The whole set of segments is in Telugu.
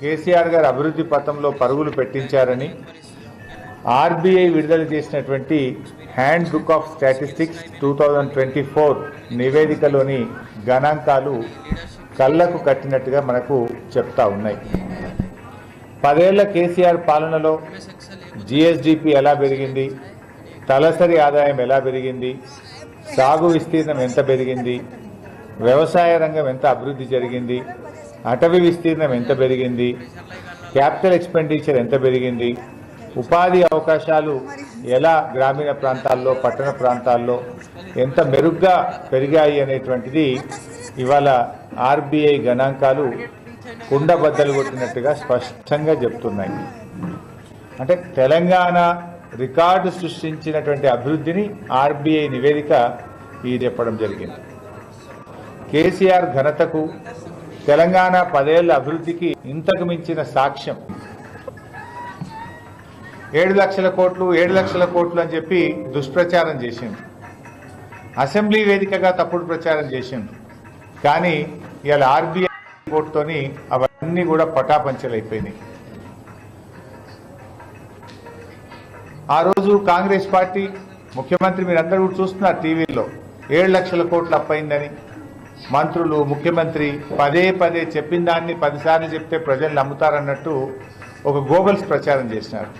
కేసీఆర్ గారు అభివృద్ధి పథంలో పరుగులు పెట్టించారని ఆర్బీఐ విడుదల చేసినటువంటి handbook of statistics two thousand twenty four నివేదికలోని గణాంకాలు కళ్ళకు కట్టినట్టుగా మనకు చెప్తా ఉన్నాయి. పదేళ్ళ కేసీఆర్ పాలనలో జిఎస్డిపి ఎలా పెరిగింది? తలసరి ఆదాయం ఎలా పెరిగింది? సాగు విస్తీర్ణం ఎంత పెరిగింది? వ్యవసాయ రంగం ఎంత అభివృద్ధి జరిగింది? అటవీ విస్తీర్ణం ఎంత పెరిగింది? క్యాపిటల్ ఎక్స్పెండిచర్ ఎంత పెరిగింది? ఉపాధి అవకాశాలు ఎలా గ్రామీణ ప్రాంతాల్లో పట్టణ ప్రాంతాల్లో ఎంత మెరుగ్గా పెరిగాయి అనేటువంటిది ఇవాళ ఆర్బీఐ గణాంకాలు కుండబద్దలు కొట్టినట్టుగా స్పష్టంగా చెప్తున్నాయి. అంటే తెలంగాణ రికార్డు సృష్టించినటువంటి అభివృద్ధిని ఆర్బీఐ నివేదిక ఈ చెప్పడం జరిగింది. కేసీఆర్ ఘనతకు తెలంగాణ పదేళ్ళ అభివృద్ధికి ఇంతకు మించిన సాక్ష్యం. ఏడు లక్షల కోట్లు ఏడు లక్షల కోట్లు అని చెప్పి దుష్ప్రచారం చేసింది అసెంబ్లీ వేదికగా తప్పుడు ప్రచారం చేసింది కానీ ఇవాళ ఆర్బీఐ కోర్టుతో అవన్నీ కూడా పటాపంచలైపోయినాయి. ఆ రోజు కాంగ్రెస్ పార్టీ ముఖ్యమంత్రి మీరందరూ కూడా చూస్తున్నారు టీవీలో ఏడు లక్షల కోట్లు అప్పయిందని. మంత్రులు ముఖ్యమంత్రి పదే పదే చెప్పిన దాన్ని పదిసార్లు చెప్తే ప్రజలు నమ్ముతారన్నట్టు ఒక గోగల్స్ ప్రచారం చేసినారు.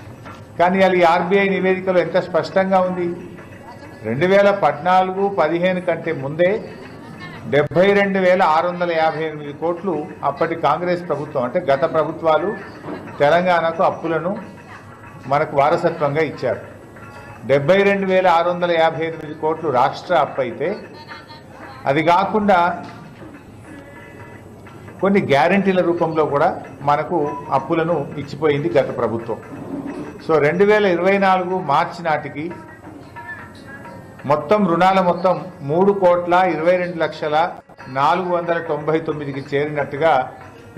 కానీ అది ఆర్బీఐ నివేదికలో ఎంత స్పష్టంగా ఉంది? రెండు వేల పద్నాలుగు పదిహేను కంటే ముందే డెబ్బై రెండు వేల ఆరు వందల యాభై ఎనిమిది కోట్లు అప్పటి కాంగ్రెస్ ప్రభుత్వం అంటే గత ప్రభుత్వాలు తెలంగాణకు అప్పులను మనకు వారసత్వంగా ఇచ్చారు. డెబ్బై రెండు వేల ఆరు వందల యాభై ఎనిమిది కోట్లు రాష్ట్ర అప్పు అయితే అది కాకుండా కొన్ని గ్యారంటీల రూపంలో కూడా మనకు అప్పులను ఇచ్చిపోయింది గత ప్రభుత్వం. సో రెండు వేల ఇరవై నాలుగు మార్చి నాటికి మొత్తం రుణాల మొత్తం మూడు కోట్ల ఇరవై రెండు లక్షల నాలుగు వందల తొంభై తొమ్మిదికి చేరినట్టుగా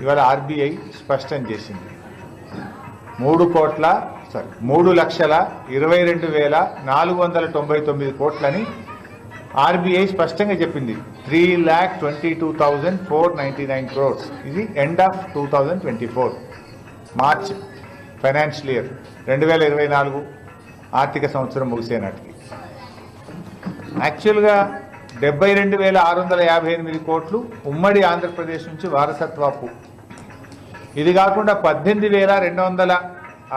ఇవాళ ఆర్బీఐ స్పష్టం చేసింది. మూడు కోట్ల సారీ మూడు లక్షల ఇరవై రెండు వేల నాలుగు వందల తొంభై తొమ్మిది కోట్లని ఆర్బీఐ స్పష్టంగా చెప్పింది. Three lakh twenty two thousand four ninety nine crores ఇది end of two thousand twenty four March financial year రెండు వేల ఇరవై నాలుగు ఆర్థిక సంవత్సరం ముగిసే నాటికి. యాక్చువల్గా డెబ్బై రెండు వేల ఆరు వందల యాభై ఎనిమిది కోట్లు ఉమ్మడి ఆంధ్రప్రదేశ్ నుంచి వారసత్వపు. ఇది కాకుండా పద్దెనిమిది వేల రెండు వందల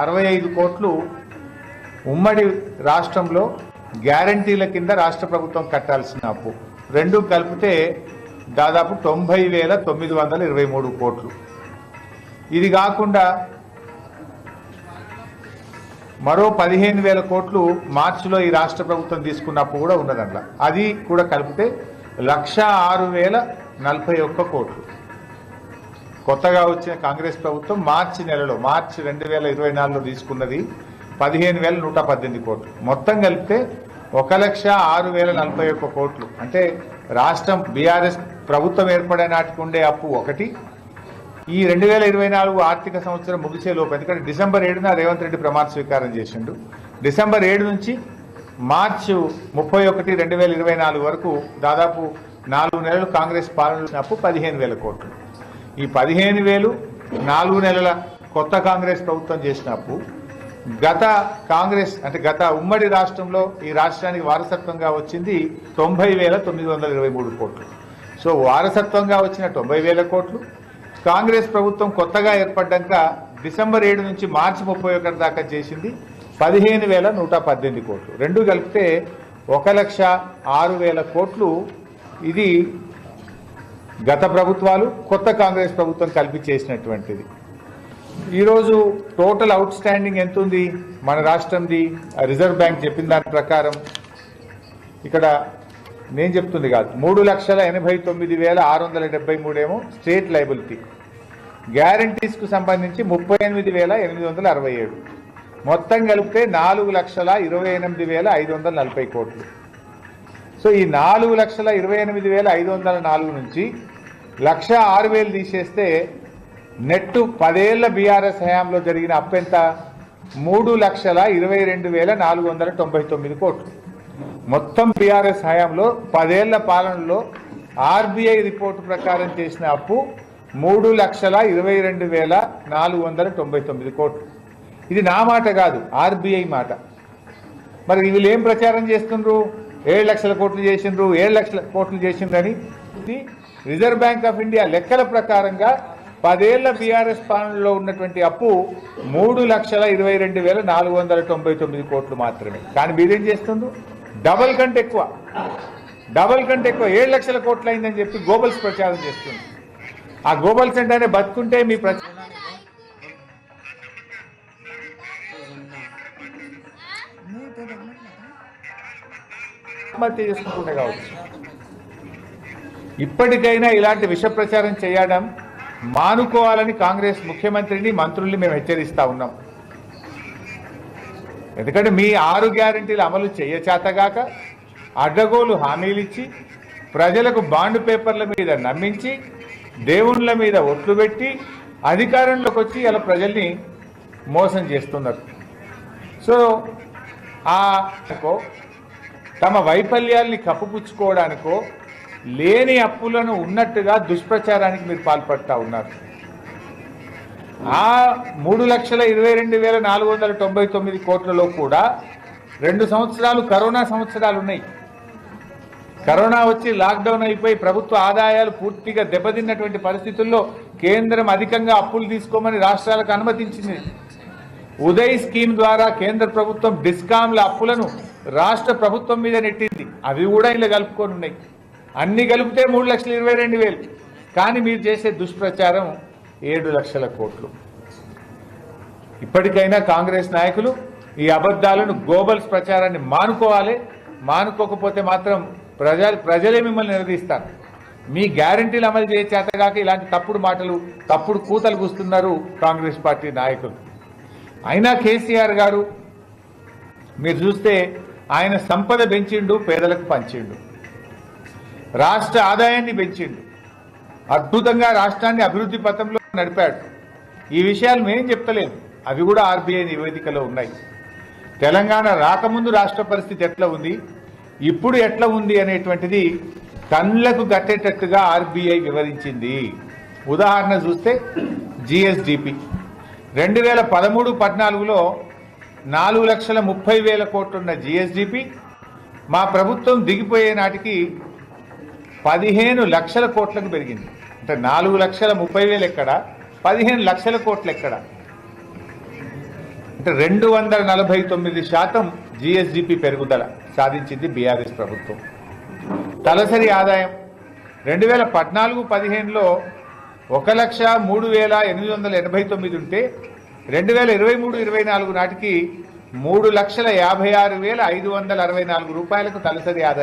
అరవై ఐదు కోట్లు ఉమ్మడి రాష్ట్రంలో గ్యారంటీల కింద రాష్ట్ర ప్రభుత్వం కట్టాల్సిన అప్పు. రెండు కలిపితే దాదాపు తొంభై వేల తొమ్మిది వందల ఇరవై మూడు కోట్లు. ఇది కాకుండా మరో పదిహేను వేల కోట్లు మార్చిలో ఈ రాష్ట్ర ప్రభుత్వం తీసుకున్న అప్పు కూడా ఉన్నదంట. అది కూడా కలిపితే లక్ష ఆరు వేల నలభై ఒక్క కోట్లు. కొత్తగా వచ్చిన కాంగ్రెస్ ప్రభుత్వం మార్చి నెలలో మార్చి రెండు వేల ఇరవై నాలుగులో తీసుకున్నది పదిహేను వేల నూట పద్దెనిమిది కోట్లు. మొత్తం కలిపితే ఒక లక్ష ఆరు వేల నలభై ఒక్క కోట్లు. అంటే రాష్ట్రం బీఆర్ఎస్ ప్రభుత్వం ఏర్పడే నాటికి ఉండే అప్పు ఒకటి. ఈ రెండు వేల ఇరవై నాలుగు ఆర్థిక సంవత్సరం ముగిసేలోపు ఎందుకంటే డిసెంబర్ ఏడున రేవంత్ రెడ్డి ప్రమాణ స్వీకారం చేసిండు. డిసెంబర్ ఏడు నుంచి మార్చి ముప్పై ఒకటి రెండు వేల ఇరవై నాలుగు వరకు దాదాపు నాలుగు నెలలు కాంగ్రెస్ పాలన అప్పు పదిహేను వేల కోట్లు. ఈ పదిహేను వేలు నాలుగు నెలల కొత్త కాంగ్రెస్ ప్రభుత్వం చేసిన అప్పు. గత కాంగ్రెస్ అంటే గత ఉమ్మడి రాష్ట్రంలో ఈ రాష్ట్రానికి వారసత్వంగా వచ్చింది తొంభై వేల తొమ్మిది వందల ఇరవై మూడు కోట్లు. సో వారసత్వంగా వచ్చిన తొంభై వేల కోట్లు. కాంగ్రెస్ ప్రభుత్వం కొత్తగా ఏర్పడ్డాక డిసెంబర్ ఏడు నుంచి మార్చి ముప్పై ఒకటి దాకా చేసింది పదిహేను వేల నూట పద్దెనిమిది కోట్లు. రెండు కలిపితే ఒక లక్ష ఆరు వేల కోట్లు. ఇది గత ప్రభుత్వాలు కొత్త కాంగ్రెస్ ప్రభుత్వం కలిపి చేసినటువంటిది. ఈరోజు టోటల్ అవుట్ స్టాండింగ్ ఎంత ఉంది మన రాష్ట్రంది రిజర్వ్ బ్యాంక్ చెప్పిన దాని ప్రకారం ఇక్కడ నేను చెప్తుంది కాదు. మూడు లక్షల ఎనభై తొమ్మిది వేల ఆరు వందల డెబ్బై మూడేమో స్టేట్ లైబిలిటీ. గ్యారంటీస్కు సంబంధించి ముప్పై ఎనిమిది వేల ఎనిమిది వందల అరవై ఏడు. మొత్తం కలిపితే నాలుగు లక్షల ఇరవై ఎనిమిది వేల ఐదు వందల నలభై కోట్లు. సో ఈ నాలుగు లక్షల ఇరవై ఎనిమిది వేల ఐదు వందల నాలుగు నుంచి లక్ష ఆరు వేలు తీసేస్తే నెట్టు పదేళ్ళ బీఆర్ఎస్ హయాంలో జరిగిన అప్పెంత మూడు లక్షల ఇరవై రెండు వేల నాలుగు వందల తొంభై తొమ్మిది కోట్లు. మొత్తం బీఆర్ఎస్ హయాంలో పదేళ్ళ పాలనలో ఆర్బీఐ రిపోర్టు ప్రకారం చేసిన అప్పు మూడు లక్షల ఇరవై రెండు వేల నాలుగు వందల తొంభై తొమ్మిది కోట్లు. ఇది నా మాట కాదు ఆర్బీఐ మాట. మరి వీళ్ళు ఏం ప్రచారం చేస్తుండ్రు? ఏడు లక్షల కోట్లు చేసిండ్రు ఏడు లక్షల కోట్లు చేసిండ్రని ఇది రిజర్వ్ బ్యాంక్ ఆఫ్ ఇండియా లెక్కల ప్రకారంగా పదేళ్ళ బీఆర్ఎస్ పాలనలో ఉన్నటువంటి అప్పు మూడు లక్షల ఇరవై రెండు వేల నాలుగు వందల తొంభై తొమ్మిది కోట్లు మాత్రమే. కానీ మీరేం చేస్తుండ్రు? డబల్ కంటే ఎక్కువ. డబల్ కంటే ఎక్కువ. ఏడు లక్షల కోట్లు అయిందని చెప్పి గోబల్స్ ప్రచారం చేస్తుంది ఆ గోబల్స్ అంటేనే బతుకుంటే మీ ప్రచారం ఆత్మహత్య చేసుకుంటుండే కావచ్చు. ఇప్పటికైనా ఇలాంటి విష ప్రచారం చేయడం మానుకోవాలని కాంగ్రెస్ ముఖ్యమంత్రిని మంత్రుల్ని మేము హెచ్చరిస్తా ఉన్నాం. ఎందుకంటే మీ ఆరు గ్యారంటీలు అమలు చేయచేతగాక అడ్డగోలు హామీలు ఇచ్చి ప్రజలకు బాండ్ పేపర్ల మీద నమ్మించి దేవుళ్ళ మీద ఒట్లు పెట్టి అధికారంలోకి వచ్చి ఇలా ప్రజల్ని మోసం చేస్తున్నారు. సో ఆ తమ వైఫల్యాల్ని కప్పుపుచ్చుకోవడానికో లేని అప్పులను ఉన్నట్టుగా దుష్ప్రచారానికి మీరు పాల్పడతా ఉన్నారు. ఆ మూడు లక్షల ఇరవై రెండు వేల నాలుగు వందల తొంభై తొమ్మిది కోట్లలో కూడా రెండు సంవత్సరాలు కరోనా సంవత్సరాలు ఉన్నాయి. కరోనా వచ్చి లాక్డౌన్ అయిపోయి ప్రభుత్వ ఆదాయాలు పూర్తిగా దెబ్బతిన్నటువంటి పరిస్థితుల్లో కేంద్రం అధికంగా అప్పులు తీసుకోమని రాష్ట్రాలకు అనుమతించింది. ఉదయ్ స్కీమ్ ద్వారా కేంద్ర ప్రభుత్వం డిస్కామ్ల అప్పులను రాష్ట్ర ప్రభుత్వం మీద నెట్టింది. అవి కూడా ఇలా కలుపుకొని ఉన్నాయి. అన్ని కలిపితే మూడు లక్షల ఇరవై రెండు వేలు. కానీ మీరు చేసే దుష్ప్రచారం ఏడు లక్షల కోట్లు. ఇప్పటికైనా కాంగ్రెస్ నాయకులు ఈ అబద్ధాలను గోబల్స్ ప్రచారాన్ని మానుకోవాలి. మానుకోకపోతే మాత్రం ప్రజలు ప్రజలే మిమ్మల్ని నిలదీస్తారు. మీ గ్యారంటీలు అమలు చేయ చేతగాక ఇలాంటి తప్పుడు మాటలు తప్పుడు కూతలు కూస్తున్నారు కాంగ్రెస్ పార్టీ నాయకులు. అయినా కేసీఆర్ గారు మీరు చూస్తే ఆయన సంపద పెంచిండు పేదలకు పంచిండు. రాష్ట్ర ఆదాయాన్ని పెంచిండు. అద్భుతంగా రాష్ట్రాన్ని అభివృద్ధి పథంలో నడిపాడు. ఈ విషయాలు మేం చెప్తలేము అవి కూడా ఆర్బీఐ నివేదికలో ఉన్నాయి. తెలంగాణ రాకముందు రాష్ట్ర పరిస్థితి ఎట్లా ఉంది? ఇప్పుడు ఎట్లా ఉంది అనేటువంటిది కళ్ళకు కట్టేటట్టుగా ఆర్బీఐ వివరించింది. ఉదాహరణ చూస్తే జిఎస్డిపి. రెండు వేల పదమూడు పద్నాలుగులో నాలుగు లక్షల ముప్పై వేల కోట్లున్న జిఎస్డిపి మా ప్రభుత్వం దిగిపోయే నాటికి పదిహేను లక్షల కోట్లకు పెరిగింది. అంటే నాలుగు లక్షల ముప్పై వేలు ఎక్కడ? పదిహేను లక్షల కోట్లు ఎక్కడ? అంటే రెండు వందల నలభై తొమ్మిది శాతం జిఎస్డిపి పెరుగుదల సాధించింది బీఆర్ఎస్ ప్రభుత్వం. తలసరి ఆదాయం రెండు వేల పద్నాలుగు పదిహేనులో ఒక లక్ష మూడు వేల ఎనిమిది వందల ఎనభై తొమ్మిది ఉంటే రెండు వేల ఇరవై మూడు ఇరవై నాలుగు నాటికి మూడు లక్షల యాభై ఆరు వేల ఐదు వందల అరవై నాలుగు రూపాయలకు తలసరి ఆదాయం